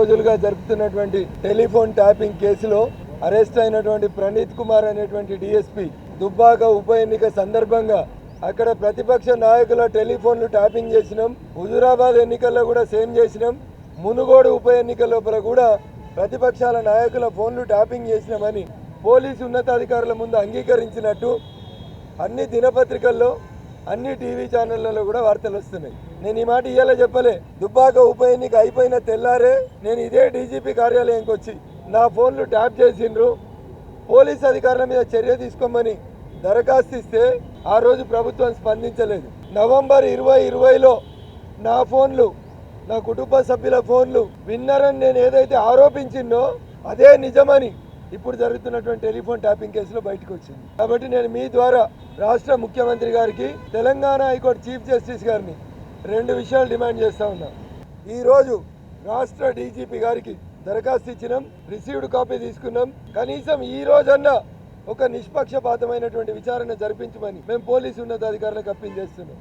రోజులుగా జరుపుతున్నటువంటి telephone tapping కేసులో అరెస్ట్ అయినటువంటి ప్రణీత్ కుమార్ అనేటువంటి డిఎస్పి దుబ్బాక ఉప ఎన్నిక సందర్భంగా అక్కడ ప్రతిపక్ష నాయకుల టెలిఫోన్లు ట్యాపింగ్ చేసినాం. హుజురాబాద్ ఎన్నికల్లో కూడా సేమ్ చేసినాం. మునుగోడు ఉప ఎన్నిక లోపల కూడా ప్రతిపక్షాల నాయకుల ఫోన్లు ట్యాపింగ్ చేసినామని పోలీసు ఉన్నతాధికారుల ముందు అంగీకరించినట్టు అన్ని దినపత్రికల్లో అన్ని టీవీ ఛానళ్ళలో కూడా వార్తలు వస్తున్నాయి. నేను ఈ మాట ఇయ్యాల చెప్పలే? దుబ్బాక ఉప ఎన్నిక అయిపోయిన తెల్లారే నేను ఇదే డీజీపీ కార్యాలయంకి వచ్చి నా ఫోన్లు ట్యాప్ చేసిండ్రు. పోలీస్ అధికారుల మీద చర్య తీసుకోమని దరఖాస్తు ఇస్తే ఆ రోజు ప్రభుత్వం స్పందించలేదు. నవంబర్ ఇరవై ఇరవైలో నా ఫోన్లు నా కుటుంబ సభ్యుల ఫోన్లు విన్నరని నేను ఏదైతే ఆరోపించిందో అదే నిజమని ఇప్పుడు జరుగుతున్నటువంటి టెలిఫోన్ ట్యాపింగ్ కేసులో బయటకు వచ్చింది. కాబట్టి నేను మీ ద్వారా రాష్ట్ర ముఖ్యమంత్రి గారికి తెలంగాణ హైకోర్టు చీఫ్ జస్టిస్ గారిని రెండు విషయాలు డిమాండ్ చేస్తా ఉన్నా. ఈరోజు రాష్ట్ర డీజీపీ గారికి దరఖాస్తు ఇచ్చినాం రిసీవ్డ్ కాపీ తీసుకున్నాం. కనీసం ఈ రోజన్నా ఒక నిష్పక్షపాతమైనటువంటి విచారణ జరిపించమని మేము పోలీసు ఉన్నతాధికారులకు అప్పీల్ చేస్తున్నాం.